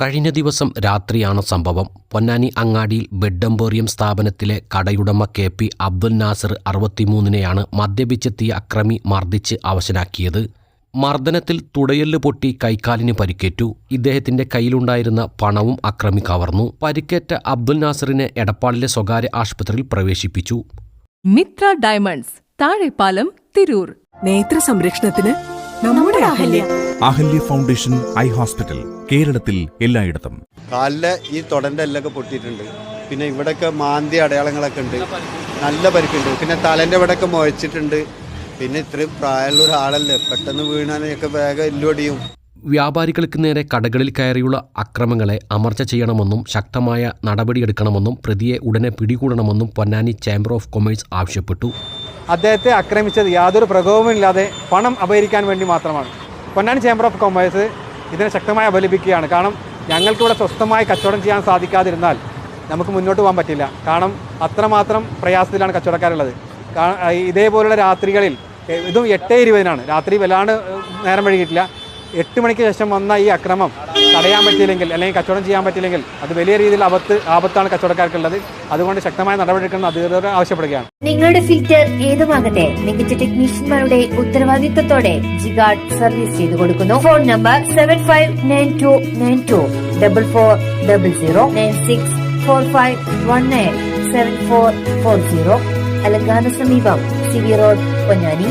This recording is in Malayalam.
കഴിഞ്ഞ ദിവസം രാത്രിയാണ് സംഭവം. പൊന്നാനി അങ്ങാടിയിൽ ബെഡംബോറിയം സ്ഥാപനത്തിലെ കടയുടമ കെ പി അബ്ദുൽ നാസർ അറുപത്തിമൂന്നിനെയാണ് മദ്യപിച്ചെത്തിയ അക്രമി മർദ്ദിച്ച് അവശനാക്കിയത്. മർദ്ദനത്തിൽ തുടയെല്ല് പൊട്ടി കൈക്കാലിന് പരിക്കേറ്റു. ഇദ്ദേഹത്തിന്റെ കയ്യിലുണ്ടായിരുന്ന പണവും അക്രമി കവർന്നു. പരിക്കേറ്റ അബ്ദുൽ നാസറിനെ എടപ്പാളിലെ സ്വകാര്യ ആശുപത്രിയിൽ പ്രവേശിപ്പിച്ചു. മിത്ര ഡയമണ്ട്സ് താഴെപ്പാലം തിരൂർ. നേത്ര സംരക്ഷണത്തിന് നമ്മുടെ Ahalya. Ahalya. Foundation eye hospital കേരളത്തിൽ എല്ലായിടത്തും. കാലിലെ ഈ തൊടന്റെ എല്ലൊക്കെ പൊട്ടിയിട്ടുണ്ട്. പിന്നെ ഇവിടെയൊക്കെ മാന്തി അടയാളങ്ങളൊക്കെ ഉണ്ട്. നല്ല പരിക്കുണ്ട്. പിന്നെ തലന്റെ ഇവിടെയൊക്കെ മുഴച്ചിട്ടുണ്ട്. പിന്നെ ഇത്രയും പ്രായമുള്ള ഒരാളല്ലേ. പെട്ടെന്ന് വീണാനൊക്കെ വേഗം എല്ലുവടിയും വ്യാപാരികൾക്ക് നേരെ കടകളിൽ കയറിയുള്ള അക്രമങ്ങളെ അമർച്ച ചെയ്യണമെന്നും ശക്തമായ നടപടിയെടുക്കണമെന്നും പ്രതിയെ ഉടനെ പിടികൂടണമെന്നും പൊന്നാനി ചേംബർ ഓഫ് കൊമേഴ്സ് ആവശ്യപ്പെട്ടു. അദ്ദേഹത്തെ ആക്രമിച്ചത് യാതൊരു പ്രകോപനമില്ലാതെ പണം അപഹരിക്കാൻ വേണ്ടി മാത്രമാണ്. പൊന്നാനി ചേംബർ ഓഫ് കൊമേഴ്സ് ഇതിനെ ശക്തമായി അപലപിക്കുകയാണ്. കാരണം ഞങ്ങൾക്കിവിടെ സ്വസ്ഥമായി കച്ചവടം ചെയ്യാൻ സാധിക്കാതിരുന്നാൽ നമുക്ക് മുന്നോട്ട് പോകാൻ പറ്റില്ല. കാരണം അത്രമാത്രം പ്രയാസത്തിലാണ് കച്ചവടക്കാരുള്ളത്. ഇതേപോലുള്ള രാത്രികളിൽ ഇതും എട്ട് ഇരുപതിനാണ്. രാത്രി വല്ലാണ്ട് നേരം വൈകിട്ടില്ല എട്ട് മണിക്ക് ശേഷം വന്ന ഈ അക്രമം തടയാൻ പറ്റിയില്ലെങ്കിൽ അല്ലെങ്കിൽ കച്ചവടം ചെയ്യാൻ പറ്റിയില്ലെങ്കിൽ അത് വലിയ രീതിയിൽ ആപത്ത് ആപത്താണ് കച്ചവടക്കാർക്കുള്ളത്. അതുകൊണ്ട് ശക്തമായ നടപടിയെടുക്കണം അധികൃതർ ആവശ്യപ്പെടുകയാണ്. നിങ്ങളുടെ ഫിൽറ്റർ ഏതുമാകട്ടെ മികച്ച ടെക്നീഷ്യന്മാരുടെ ഉത്തരവാദിത്തത്തോടെ ജിഗാർഡ് സർവീസ് ചെയ്തു കൊടുക്കുന്നു. Phone number seven five nine two nine two double four double zero nine six four five one nine seven four four zero അലങ്കാന സമീപം സി വി റോഡ് പൊന്നാനി.